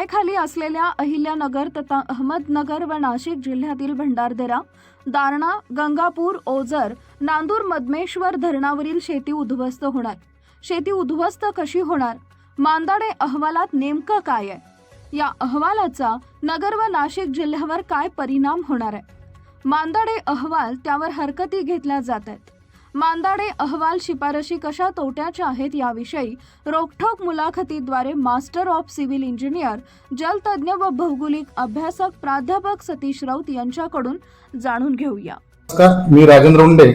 पायाखाली असलेल्या अहिल्यानगर तथा अहमदनगर व नाशिक जिल्ह्यातील भंडारदरा दारणा गंगापूर ओझर नांदूर मधमेश्वर धरणावरील शेती उद्ध्वस्त होणार. शेती उद्ध्वस्त कशी होणार? मांदाडे अहवालात नेमकं काय आहे? या अहवालाचा नगर व नाशिक जिल्ह्यावर काय परिणाम होणार आहे? मांदाडे अहवाल त्यावर हरकती घेतल्या जात आहेत. मांदाडे अहवाल शिफारशी कशा तोट्याच्या आहेत याविषयी रोखठोक मुलाखतीद्वारे मास्टर ऑफ सिव्हिल इंजिनियर जलतज्ञ व भौगोलिक अभ्यासक प्राध्यापक सतीश राऊत यांच्याकडून जाणून घेऊया. नमस्कार मी राजेंद्र उंडे.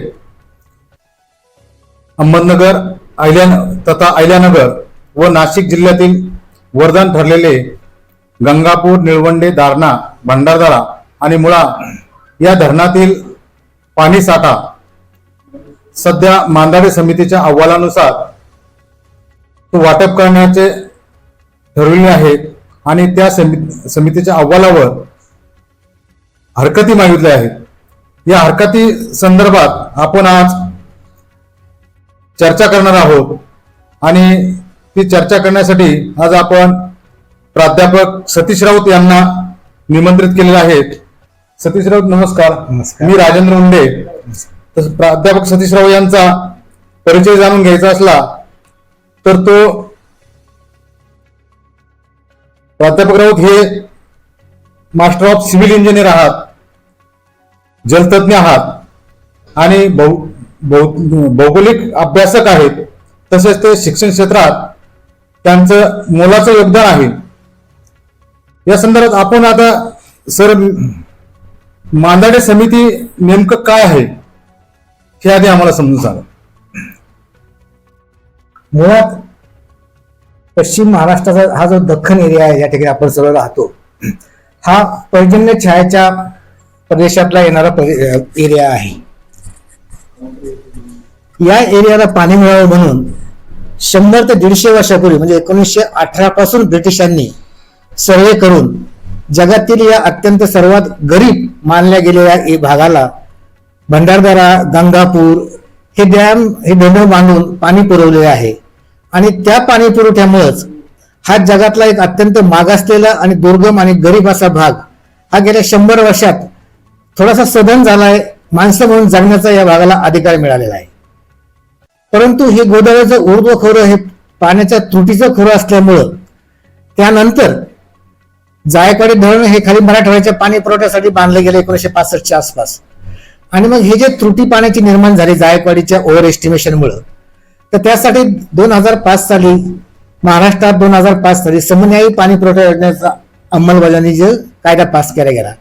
अहमदनगर अहिल्या तथा अहिल्यानगर व नाशिक जिल्ह्यातील वरदान ठरलेले गंगापूर निळवंडे दारणा भंडारदारा आणि मुळा या धरणातील पाणीसाठा सध्या मांदाडे समितीच्या अहवालानुसार तो वाटप करण्याचे ठरविले आहेत आणि त्या समिती समितीच्या अहवालावर हरकती मागितल्या आहेत. या हरकती संदर्भात आपण आज चर्चा करणार आहोत आणि ती चर्चा करण्यासाठी आज आपण प्राध्यापक सतीश राऊत यांना निमंत्रित केलेले आहेत. सतीश राऊत नमस्कार. नमस्कार. मी राजेंद्र उंडे तसं प्राध्यापक सतीशराव यांचा परिचय जाणून घ्यायचा असला तर तो प्राध्यापक राऊत हे मास्टर ऑफ सिव्हिल इंजिनियर आहात जलतज्ञ आहात आणि भौगोलिक अभ्यासक आहेत तसेच ते शिक्षण क्षेत्रात त्यांचं मोलाचं योगदान आहे. या संदर्भात आपण आता सर मांदाडे समिती नेमकं काय आहे? हे आधी आम्हाला समजून सांगा. मुळात पश्चिम महाराष्ट्राचा हा जो दख्खन एरिया आहे या ठिकाणी आपण सर्व राहतो हा पर्जन्य छायाच्या प्रदेशातला येणारा एरिया आहे. या एरियाला पाणी मिळावं म्हणून शंभर ते दीडशे वर्षापूर्वी म्हणजे एकोणीसशे अठरा पासून ब्रिटिशांनी सर्वे करून जगातील या अत्यंत सर्वात गरीब मानल्या गेलेल्या भागाला भंडारदरा गंगापूर हे डॅम हे डोंगर बांधून पाणी पुरवलेले आहे. आणि त्या पाणी पुरवठ्यामुळेच हा जगातला एक अत्यंत मागासलेला आणि दुर्गम आणि गरीब असा भाग हा गेल्या शंभर वर्षात थोडासा सधन झालाय माणसं म्हणून जगण्याचा या भागाला अधिकार मिळालेला आहे. परंतु हे गोदावरीचं ऊर्ध्व खोरं हे पाण्याच्या त्रुटीचं खोरं असल्यामुळं त्यानंतर जायकवाडी धरण हे खाली मराठवाड्याच्या पाणी पुरवठ्यासाठी बांधलं गेलं एकोणीसशे पासष्टच्या आसपास. आणि मग हे जे त्रुटी पाण्याची निर्माण झाली जायकवाडीच्या ओव्हर एस्टिमेशनमुळं तर त्यासाठी दोन हजार पाच साली महाराष्ट्रात दोन हजार पाच साली समन्यायी पाणी पुरवठा योजनेचा अंमलबजावणी जो कायदा पास केला गेला.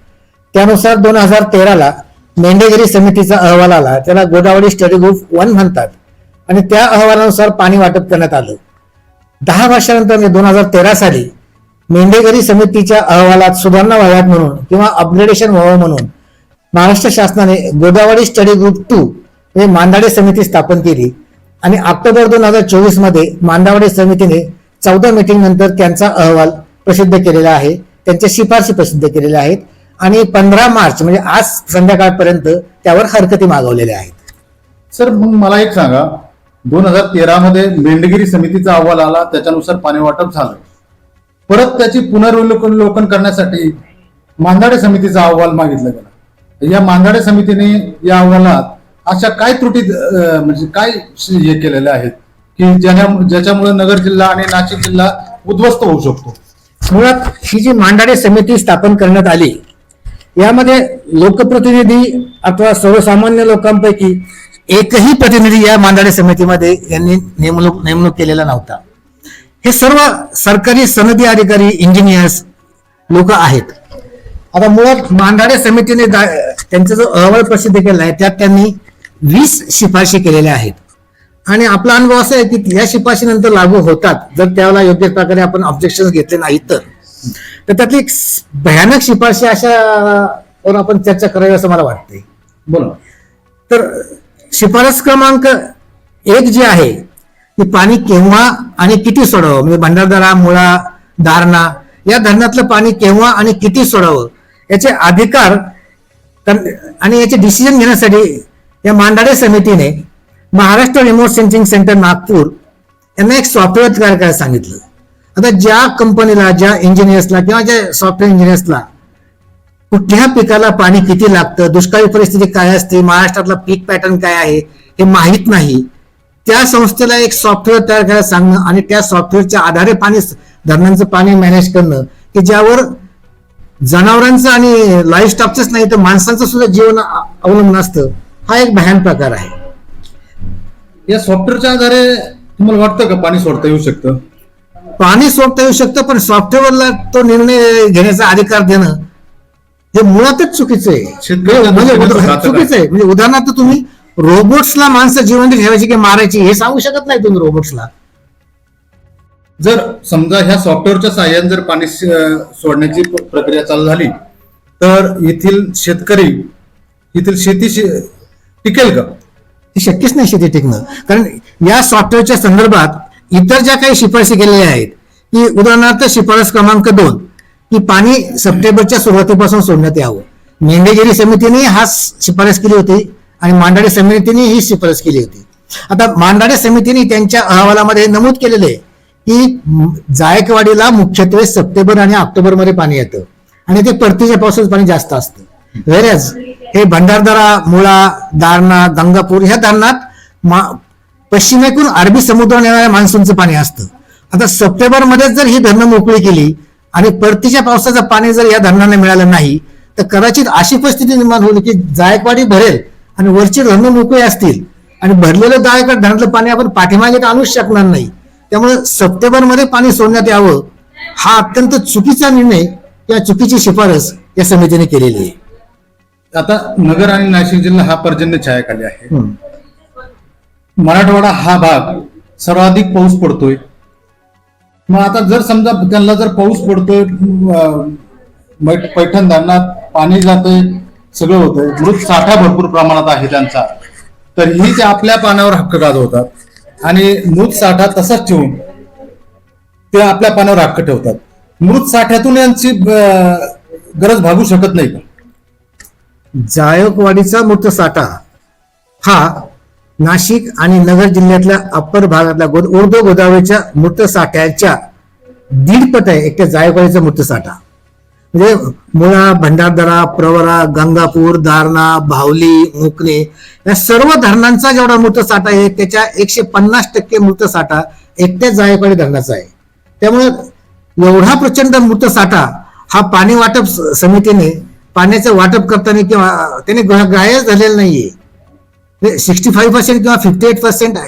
त्यानुसार दोन हजार तेराला मेंढेगिरी समितीचा अहवाल आला. त्याला गोदावरी स्टडी ग्रुप वन म्हणतात. आणि त्या अहवालानुसार पाणी वाटप करण्यात आलं. दहा वर्षानंतर म्हणजे दोन हजार तेरा साली मेंढेगिरी समितीच्या अहवालात सुधारणा व्हाव्यात म्हणून किंवा अपग्रेडेशन व्हावं म्हणून महाराष्ट्र शासनाने गोदावरी स्टडी ग्रुप टू हे मांदाडे समिती स्थापन केली. आणि ऑक्टोबर दोन हजार चोवीसमध्ये मांदावडे समितीने चौदा मीटिंग नंतर त्यांचा अहवाल प्रसिद्ध केलेला आहे. त्यांच्या शिफारशी प्रसिद्ध केलेल्या आहेत. आणि पंधरा मार्च म्हणजे आज संध्याकाळपर्यंत त्यावर हरकती मागवलेल्या आहेत. सर मग मला एक सांगा. दोन हजार तेरा मध्ये मेंढगिरी समितीचा अहवाल आला त्याच्यानुसार पाणी वाटप झालं. परत त्याची पुनर्वलोकन करण्यासाठी मांदाडे समितीचा अहवाल मागितला गेला. या मांधाडे समितीने या अहवालात अशा काय त्रुटी म्हणजे काय हे केलेल्या आहेत की ज्याच्या ज्याच्यामुळे नगर जिल्हा आणि नाशिक जिल्हा उद्ध्वस्त होऊ शकतो? मुळात ही जी मांडाडे समिती स्थापन करण्यात आली यामध्ये लोकप्रतिनिधी अथवा सर्वसामान्य लोकांपैकी एकही प्रतिनिधी या मांडाडे समितीमध्ये यांनी नेमणूक नेमणूक केलेला नव्हता. हे सर्व सरकारी सनदी अधिकारी इंजिनियर्स लोक आहेत. आता मुळात मांडाडे समितीने त्यांचा जो अहवाल प्रसिद्ध केला आहे त्यात त्यांनी वीस शिफारशी केलेल्या आहेत. आणि आपला अनुभव असा आहे की या शिफारशीनंतर लागू होतात. जर त्याला योग्य प्रकारे आपण ऑब्जेक्शन घेतले नाही तर. त्यातली एक भयानक शिफारशी अशा वर आपण चर्चा करावी असं मला वाटते बोला. तर शिफारस क्रमांक एक जी आहे ती पाणी केव्हा आणि किती सोडावं? म्हणजे भंडारदरा मुळा दारणा या धरणातलं पाणी केव्हा आणि किती सोडावं? याचे अधिकार आणि याचे डिसिजन घेण्यासाठी या मांडाडे समितीने Maharashtra remote sensing centre Nagpur यांना एक सॉफ्टवेअर तयार करायला सांगितलं. आता ज्या कंपनीला ज्या इंजिनियर्सला किंवा ज्या सॉफ्टवेअर इंजिनियर्सला कुठल्या पिकाला पाणी किती लागतं दुष्काळी परिस्थिती काय असते महाराष्ट्रातला पीक पॅटर्न काय आहे हे माहीत नाही त्या संस्थेला एक सॉफ्टवेअर तयार करायला सांगणं आणि त्या सॉफ्टवेअरच्या आधारे पाणी धरणांचं पाणी मॅनेज करणं की ज्यावर जनावरांचं आणि लाईफ स्टाफचंच नाही तर माणसांचं सुद्धा जीवन अवलंबून असतं. हा एक भयान प्रकार आहे. या सॉफ्टवेअरच्या आधारे तुम्हाला वाटतं का पाणी सोडता येऊ शकतं? पाणी सोडता येऊ शकतं पण सॉफ्टवेअरला तो निर्णय घेण्याचा अधिकार देणं हे मुळातच चुकीचं आहे. म्हणजे. चुकीचं आहे. म्हणजे उदाहरणार्थ तुम्ही रोबोट्सला माणसं जिवंत ठेवायची की मारायची हे सांगू शकत नाही तुम्ही रोबोट्सला जर समजा ह्या सॉफ्टवेअरच्या साह्याने जर पाणी सोडण्याची प्रक्रिया चालू झाली तर येथील शेतकरी येथील शेती टिकेल का? ती शक्यच नाही शेती टिकणं. कारण या सॉफ्टवेअरच्या संदर्भात इतर ज्या काही शिफारसी केलेल्या आहेत की उदाहरणार्थ शिफारस क्रमांक दोन की पाणी सप्टेंबरच्या सुरुवातीपासून सोडण्यात यावं. मेंढेगिरी समितीने हा शिफारस केली होती आणि मांडाडे समितीने ही शिफारस केली होती. आता मांडाडे समितीने त्यांच्या अहवालामध्ये नमूद केलेले आहे की जायकवाडीला मुख्यत्वे सप्टेंबर आणि ऑक्टोबरमध्ये पाणी येतं. आणि ते परतीच्या पावसाचं पाणी जास्त असतं. व्हेरॅज हे भंडारदरा मुळा दारणा गंगापूर ह्या धरणात पश्चिमेकडून अरबी समुद्रावर येणाऱ्या मान्सूनचं पाणी असतं. आता सप्टेंबरमध्ये जर ही धरणं मोकळी केली आणि परतीच्या पावसाचं पाणी जर या धरणांना मिळालं नाही तर कदाचित अशी परिस्थिती निर्माण होईल की जायकवाडी भरेल आणि वरची धरणं मोकळी असतील आणि भरलेलं जायकवाड धरणातलं पाणी आपण पाठीमागे आणूच शकणार नाही. त्यामुळे सप्टेंबरमध्ये पाणी सोडण्यात यावं हा अत्यंत चुकीचा निर्णय या चुकीची शिफारस या समितीने केलेली आहे. आता नगर आणि नाशिक जिल्हा हा पर्जन्य छायाखाली आहे. मराठवाडा हा भाग सर्वाधिक पाऊस पडतोय. मग आता जर समजा त्यांना जर पाऊस पडतोय पैठण धरणात पाणी जातंय सगळं होतंय मृत साठा भरपूर प्रमाणात आहे त्यांचा. तर ही ते आपल्या पाण्यावर हक्क गाजवतात आणि मृत साठा तसाच ठेवून ते आपल्या पाण्यावर हक्क ठेवतात. मृत साठ्यातून यांची गरज भागू शकत नाही का जायकवाडीचा मृत साठा हा नाशिक आणि नगर जिल्ह्यातल्या अप्पर भागातल्या गो उर्दू गोदावरीच्या मृत साठ्याच्या दीडपट आहे. एक त्या जायकवाडीचा मृत साठा. म्हणजे मुळा भंडारदरा प्रवरा गंगापूर दारणा भावली मुकणे या सर्व धरणांचा जेवढा मृतसाठा आहे त्याच्या एकशे पन्नास टक्के मृतसाठा एकट्याच एकट्या जायकवाडी धरणाचा आहे. त्यामुळे एवढा प्रचंड मृतसाठा हा पाणी वाटप समितीने पाण्याचं वाटप करताना किंवा त्याने ग्रा- ग्राह्यच झालेला नाहीये. सिक्स्टी फाईव्ह पर्सेंट किंवा फिफ्टी एट पर्सेंट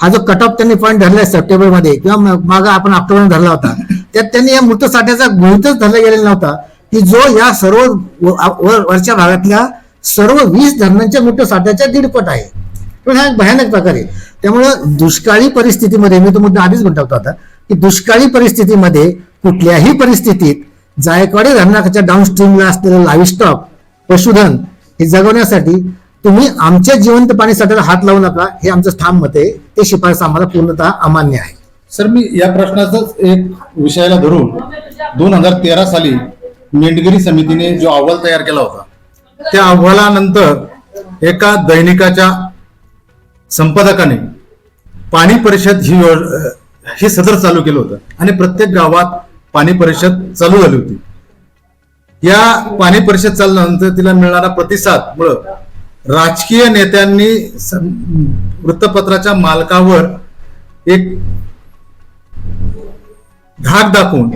हा जो कट ऑफ त्यांनी पॉईंट धरलाय सप्टेंबरमध्ये किंवा मागं आपण ऑक्टोबर धरला होता त्यात त्यांनी या मृतसाठ्याचा गृहितच धरला गेलेला नव्हता. की जो या सर्व वर- वरच्या भागातल्या सर्व वीस धरणांच्या मृतसाठ्याच्या दीडपट आहे. पण हा एक भयानक प्रकार. आहे त्यामुळं दुष्काळी परिस्थितीमध्ये मी तो मुद्दा आधीच म्हणत होता आता की दुष्काळी परिस्थितीमध्ये कुठल्याही परिस्थितीत जायकवाडी धरणाच्या डाऊनस्ट्रीमला असलेलं लाईव्ह स्टॉक पशुधन हे जगवण्यासाठी तुम्ही आमच्या जिवंत पाणी साठ्याला हात लावू नका. हे आमचं ठाम मत आहे. ते शिफारस आम्हाला पूर्णतः अमान्य आहे. सर मी या प्रश्नाचाच एक विषयाला धरून दोन हजार तेरा साली मेंढगिरी समितीने जो अहवाल तयार केला होता त्या अहवालानंतर एका दैनिकाच्या संपादकाने पाणी परिषद ही हे सदर चालू केलं होतं आणि प्रत्येक गावात पाणी परिषद चालू झाली होती. या पाणी परिषद चालल्यानंतर तिला मिळणारा प्रतिसाद मुळे राजकीय नेत्यांनी वृत्तपत्राच्या मालकावर एक धाक दाखवून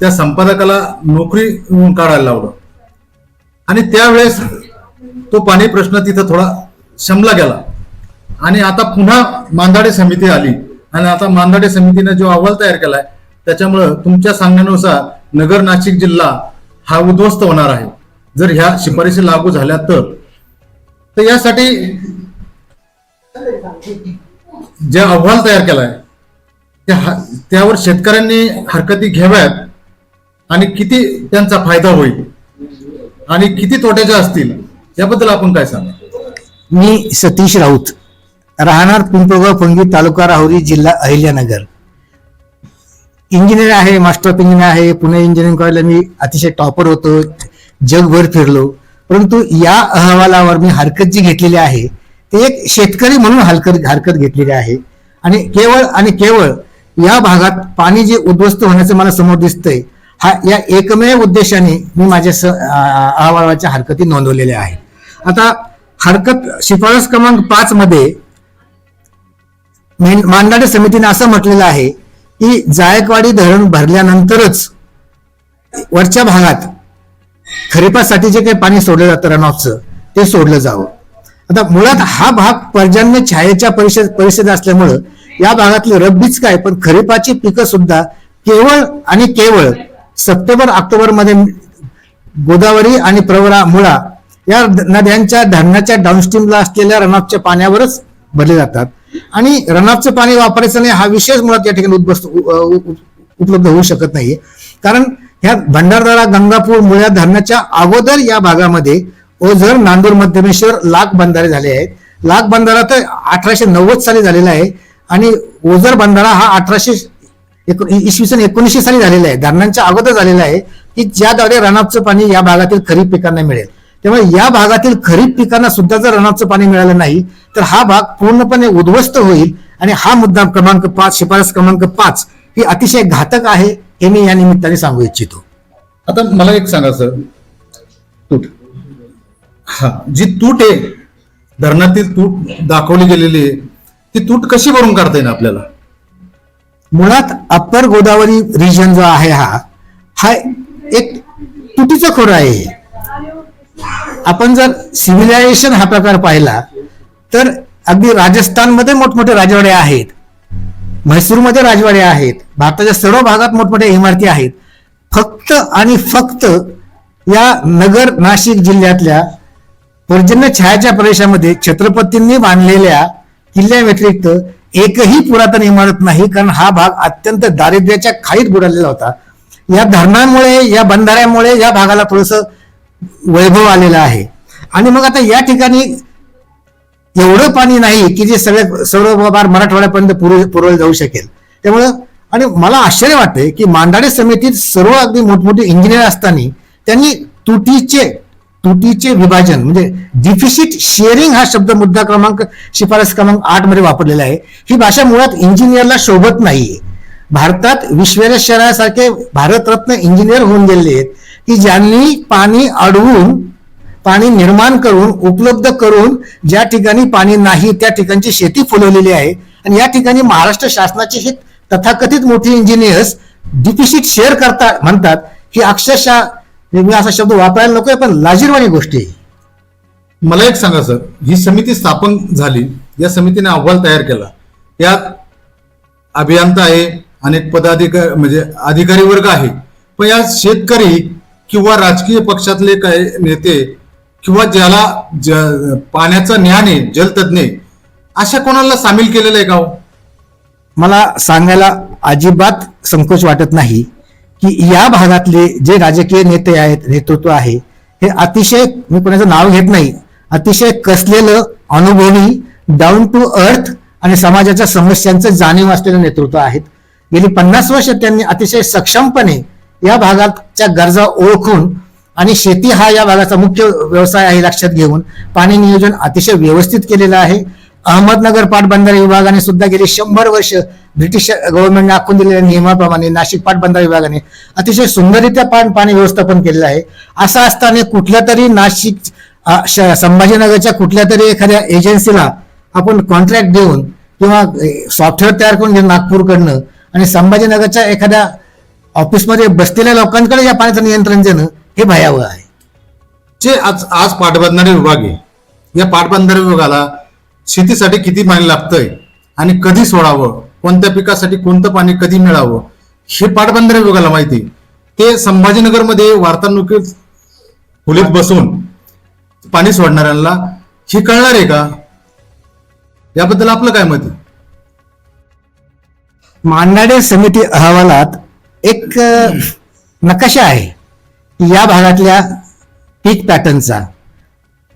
त्या संपादकाला नोकरी काढायला लावलं. आणि त्यावेळेस तो पाणी प्रश्न तिथं थोडा शमला गेला. आणि आता पुन्हा मांदाडे समिती आली. आणि आता मांदाडे समितीने जो अहवाल तयार केलाय त्याच्यामुळं तुमच्या सांगण्यानुसार नगर नाशिक जिल्हा हा उद्ध्वस्त होणार आहे. जर ह्या शिफारशी लागू झाल्या तर. तर यासाठी जे अहवाल तयार केलाय त्या त्यावर शेतकऱ्यांनी हरकती घ्याव्यात आणि किती त्यांचा फायदा होईल आणि किती तोट्याच्या असतील याबद्दल आपण काय सांगा? मी सतीश राऊत राहणार पिंपळगाव फंगी तालुका राहुरी जिल्हा अहिल्यानगर. इंजिनियर आहे मास्टर ऑफ इंजिनियर आहे पुणे इंजिनिअरिंग कॉलेजला मी अतिशय टॉपर होतो जगभर फिरलो. परंतु या अहवालावर मी हरकत जी घेतलेली आहे ते एक शेतकरी म्हणून हरकत हरकत घेतलेली आहे. आणि केवळ आणि केवळ या भागात पाणी जे उद्ध्वस्त होण्याचं मला समोर दिसतंय हा या एकमेव उद्देशाने मी माझ्या अहवालाच्या हरकती नोंदवलेल्या आहेत. आता हरकत शिफारस क्रमांक पाच मध्ये मेन- समितीने असं म्हटलेलं आहे की जायकवाडी धरण भरल्यानंतरच वरच्या भागात खरीपासाठी जे काही पाणी सोडलं जातं रनऑफचं ते सोडलं जावं. आता मुळात हा भाग पर्जन्य छायेच्या परिषद परिषद असल्यामुळं या भागातले रब्बीच काय पण खरीपाची पिकं सुद्धा केवळ आणि केवळ सप्टेंबर ऑक्टोबरमध्ये गोदावरी आणि प्रवरा मुळा या नद्यांच्या धरणाच्या डाऊनस्ट्रीमला असलेल्या रनऑफच्या पाण्यावरच भरले जातात. आणि रनऑफचं पाणी वापरायचं नाही हा विषयच मुळात या ठिकाणी उद्भस्त उपलब्ध होऊ शकत नाही कारण ह्या भंडारदरा गंगापूर मुळ्या धरणाच्या अगोदर या भागामध्ये ओझर नांदूर मध्यमेश्वर लाख बंधारे झाले आहेत. लाख बंधारा तर अठराशे नव्वद साली झालेला आहे. आणि ओझर बंधारा हा अठराशे इसवी सन एकोणीसशे साली झालेला आहे. धरणांच्या अगोदर झालेला आहे की ज्याद्वारे रणापचं पाणी या भागातील खरीप पिकांना मिळेल. त्यामुळे या भागातील खरीप पिकांना सुद्धा जर रणापचं पाणी मिळालं नाही तर हा भाग पूर्णपणे उद्ध्वस्त होईल आणि हा मुद्दा क्रमांक पाच शिफारस क्रमांक पाच ही अतिशय घातक आहे हे मी या निमित्ताने सांगू इच्छितो. आता मला एक सांगा सर. तूट. हा जी तूट आहे धरणातील तूट दाखवली गेलेली आहे ती तूट कशी भरून काढता येईल आपल्याला? मुळात अप्पर गोदावरी रिजन जो आहे हा हा एक तुटीचं खोरं आहे. आपण जर सिव्हिलायझेशन हा प्रकार पाहिला तर अगदी राजस्थानमध्ये मोठमोठे राजवाडे आहेत. म्हैसूरमध्ये राजवाडे आहेत. भारताच्या सर्व भागात मोठमोठ्या इमारती आहेत. फक्त आणि फक्त या नगर नाशिक जिल्ह्यातल्या पर्जन्य छायाच्या प्रदेशामध्ये छत्रपतींनी बांधलेल्या किल्ल्याव्यतिरिक्त एकही पुरातन इमारत नाही कारण हा भाग अत्यंत दारिद्र्याच्या खाईत बुडालेला होता. या धरणामुळे या बंधाऱ्यामुळे या भागाला थोडस वैभव आलेला आहे. आणि मग आता या ठिकाणी एवढं पाणी नाही की जे सगळे सर्व बार मराठवाड्यापर्यंत पुरव पुरवलं जाऊ शकेल. त्यामुळं आणि मला आश्चर्य वाटते की मांडाडे समितीत सर्व अगदी मोठमोठे इंजिनियर असताना त्यांनी तुटीचे तुटीचे विभाजन म्हणजे डिफिसिट शेअरिंग हा शब्द मुद्दा क्रमांक शिफारस क्रमांक आठमध्ये वापरलेला आहे. ही भाषा मुळात इंजिनियरला शोभत नाहीये. भारतात विश्वेश्वरासारखे भारतरत्न इंजिनियर होऊन गेलेले आहेत की ज्यांनी पाणी अडवून पाणी निर्माण करून उपलब्ध करून ज्या ठिकाणी पाणी नाही त्या ठिकाणची शेती फुलवलेली आहे. आणि या ठिकाणी महाराष्ट्र शासनाचे हे तथाकथित मोठे इंजिनियर्स डिफिसिट शेअर करता म्हणतात की अक्षरशः मी असा शब्द वापरायला नकोय पण लाजीरवाणी गोष्टी आहे मला एक सांगा सर. ही समिती स्थापन झाली या समितीने अहवाल तयार केला. यात अभियंता आहे अनेक पदाधिकारी म्हणजे अधिकारी वर्ग आहे. पण या शेतकरी किंवा राजकीय पक्षातले काही नेते किंवा ज्याला ज- पाण्याचं ज्ञान आहे जलतज्ञ अशा कोणाला सामील केलेलं आहे का हो? मला सांगायला अजिबात संकोच वाटत नाही. की या भागातले जे राजकीय नेते आहेत नेतृत्व आहे हे अतिशय मी कोणाचं नाव घेत नाही अतिशय कसलेलं अनुभवी डाऊन टू अर्थ आणि समाजाच्या समस्यांचं जाणीव असलेलं नेतृत्व आहेत. गेली पन्नास वर्ष त्यांनी अतिशय सक्षमपणे या भागाच्या गरजा ओळखून आणि शेती हा या भागाचा मुख्य व्यवसाय आहे लक्षात घेऊन पाणी नियोजन अतिशय व्यवस्थित केलेलं आहे. अहमदनगर पाटबंधारे विभागाने सुद्धा गेली शंभर वर्ष ब्रिटिश गव्हर्नमेंटने आखून दिलेल्या नियमाप्रमाणे नाशिक पाटबंधारे विभागाने अतिशय सुंदररित्या पाण पाणी व्यवस्थापन केलेलं आहे. असं असताना कुठल्या तरी नाशिक संभाजीनगरच्या कुठल्या तरी एखाद्या एजन्सीला आपण कॉन्ट्रॅक्ट देऊन किंवा सॉफ्टवेअर तयार करून घेऊन नागपूरकडनं आणि संभाजीनगरच्या एखाद्या ऑफिसमध्ये बसलेल्या लोकांकडे या पाण्याचं नियंत्रण देणं हे भयावह आहे. जे आज आज पाटबंधारे विभाग आहे या पाटबंधारे विभागाला शेतीसाठी किती पाणी लागतंय आणि कधी सोडावं? कोणत्या पिकासाठी कोणतं पाणी कधी मिळावं? हे पाटबंधारे विभागाला माहिती ते संभाजीनगरमध्ये वार्तानुकीत खोलीत बसून पाणी सोडणाऱ्यांना हे कळणार आहे का? याबद्दल आपलं काय मत मांडाडे समिती अहवालात एक नकाशा आहे या भागातल्या पीक पॅटर्नचा.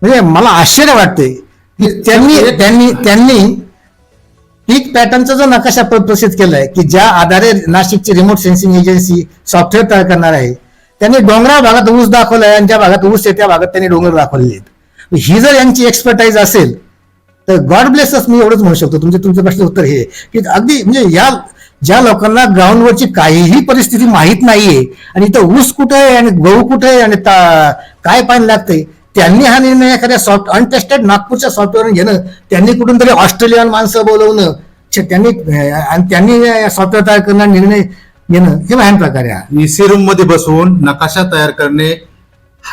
म्हणजे मला आश्चर्य वाटते त्यांनी त्यांनी त्यांनी पीक पॅटर्नचा जो नकाशा प्र- प्रसिद्ध केलाय की ज्या आधारे नाशिकची रिमोट सेन्सिंग एजन्सी सॉफ्टवेअर तयार करणार आहे त्यांनी डोंगराळ भागात ऊस दाखवलाय आणि ज्या भागात ऊस आहे त्या भागात त्यांनी डोंगर दाखवलेले आहेत. ही जर यांची एक्सपर्टाईज असेल तर गॉड ब्लेस मी एवढंच म्हणू शकतो. तुमचे तुमच्या प्रश्न उत्तर हे. की अगदी म्हणजे या ज्या लोकांना ग्राउंडवरची काहीही परिस्थिती माहीत नाहीये आणि इथं ऊस कुठे आहे आणि गहू कुठे आहे आणि काय पाणी लागतंय त्यांनी हा निर्णय एखाद्या सॉफ्ट अनटेस्टेड नागपूरच्या सॉफ्टवेअर घेणं त्यांनी कुठून तरी ऑस्ट्रेलियन माणसं बोलवणं त्यांनी आणि त्यांनी सॉफ्टवेअर तयार करणार निर्णय घेणं हे महान प्रकारे आहे. ईसी रूममध्ये बसवून नकाशा तयार करणे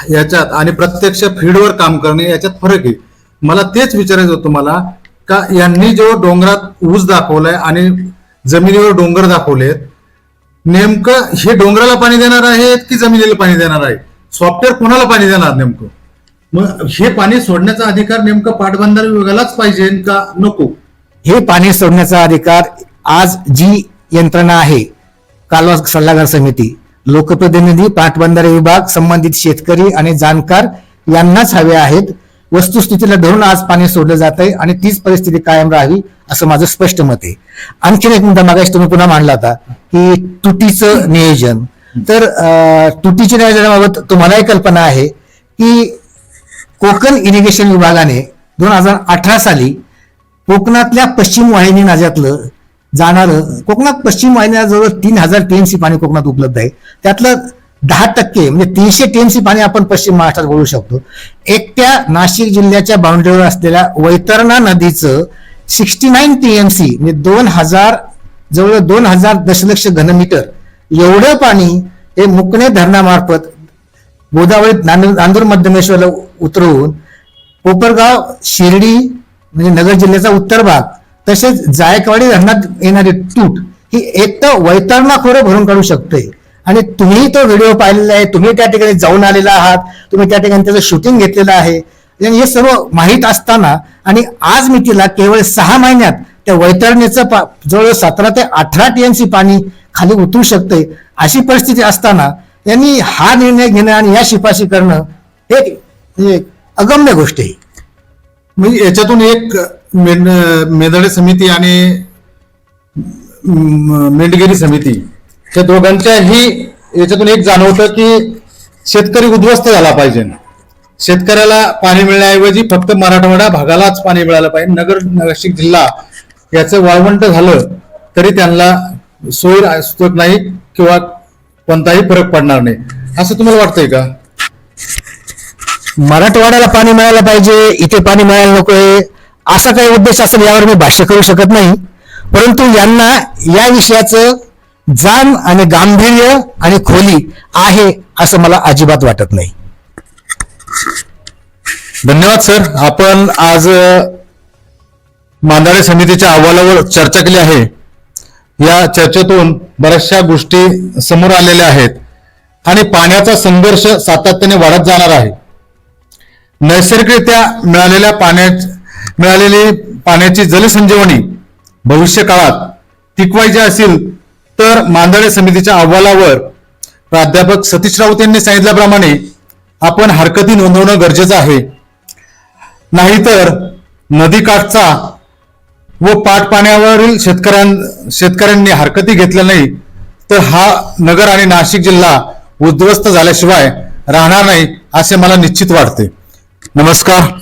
याच्यात आणि प्रत्यक्ष फील्डवर काम करणे याच्यात फरक आहे. मला तेच विचारायचं होतं तुम्हाला का यांनी जो डोंगरात ऊस दाखवलाय आणि जमिनीवर डोंगर दाखवलेत नेमकं हे डोंगराला पाणी देणार आहेत की जमिनीला पाणी देणार आहे सॉफ्टवेअर कोणाला पाणी देणार नेमकं? मग हे पाणी सोडण्याचा अधिकार नेमकं पाटबंधारे विभागालाच पाहिजे का नको? हे पाणी सोडण्याचा अधिकार आज जी यंत्रणा आहे कालवा सल्लागार समिती लोकप्रतिनिधी पाटबंधारे विभाग संबंधित शेतकरी आणि जाणकार यांनाच हवे आहेत. वस्तुस्थितीला धरून आज पाणी सोडलं जात आहे आणि तीच परिस्थिती कायम राहावी असं माझं स्पष्ट मत आहे. आणखीन एक मुद्दा मागाशी तुम्ही पुन्हा मांडला होता की तुटीचं नियोजन. तर तुटीच्या नियोजनाबाबत तुम्हालाही कल्पना आहे की कोकण इरिगेशन विभागाने दोन हजार अठरा साली कोकणातल्या पश्चिम वाहिनी नाज्यातलं जाणारं कोकणात पश्चिम वाहिन्या जवळ तीन हजार टीएमसी पाणी कोकणात उपलब्ध आहे. त्यातलं दहा टक्के म्हणजे तीनशे टीएमसी पाणी आपण पश्चिम महाराष्ट्रात बोलू शकतो. एकट्या नाशिक जिल्ह्याच्या बाउंड्रीवर असलेल्या वैतरणा नदीचं सिक्स्टी नाईन टीएमसी म्हणजे दोन हजार जवळ दोन हजार दशलक्ष घनमीटर एवढं पाणी हे मुकणे धरणामार्फत गोदावरीत नांदूर नांदूर मध्यमेश्वरला उतरवून कोपरगाव शिर्डी म्हणजे नगर जिल्ह्याचा उत्तर भाग तसेच जायकवाडी धरणात येणारी तूट ही एक तर वैतरणा खोरं भरून काढू शकते. आणि तुम्ही तो व्हिडिओ पाहिलेला आहे तुम्ही त्या ठिकाणी जाऊन आलेला आहात तुम्ही त्या ठिकाणी त्याचं शूटिंग घेतलेलं आहे. हे सर्व माहीत असताना आणि आज मी तिला केवळ सहा महिन्यात त्या वैतरणीचं पा जवळजवळ सतरा ते अठरा टीएमसी पाणी खाली उतरू शकते अशी परिस्थिती असताना यांनी हा निर्णय घेणं आणि या शिफारशी करणं हे म्हणजे अगम्य गोष्ट आहे. म्हणजे याच्यातून एक मेंढ मेदडे समिती आणि मेंढगिरी समिती त्या दोघांच्याही याच्यातून एक जाणवतं की शेतकरी उद्ध्वस्त झाला पाहिजे. शेतकऱ्याला पाणी मिळण्याऐवजी फक्त मराठवाडा भागालाच पाणी मिळालं पाहिजे. नगर नाशिक जिल्हा याचं वाळवंट झालं तरी त्यांना सोय असत नाही किंवा कोणताही फरक पडणार नाही. असं तुम्हाला वाटतंय का? मराठवाड्याला पाणी मिळायला पाहिजे इथे पाणी मिळायला नकोय असा काही उद्देश असेल यावर मी भाष्य करू शकत नाही. परंतु यांना या विषयाचं जाण आणि गांभीर्य आणि खोली आहे असं मला अजिबात वाटत नाही. धन्यवाद सर. आपण आज मांदाळे समितीच्या अहवालावर चर्चा केली आहे. या चर्चेतून बऱ्याचशा गोष्टी समोर आलेल्या आहेत. आणि पाण्याचा संघर्ष सातत्याने वाढत जाणार आहे. नैसर्गिकरित्या मिळालेल्या पाण्या मिळालेली पाण्याची जलसंजीवनी भविष्य काळात टिकवायची असेल तर मांदळे समितीच्या अहवालावर प्राध्यापक सतीश राऊत यांनी सांगितल्याप्रमाणे आपण हरकती नोंदवणं गरजेचं आहे. नाहीतर नदीकाठचा व पाटपाण्यावरील शेतकऱ्यां शेतकऱ्यांनी हरकती घेतल्या नाही तर हा नगर आणि नाशिक जिल्हा उद्ध्वस्त झाल्याशिवाय राहणार नाही असे मला निश्चित वाटते. नमस्कार.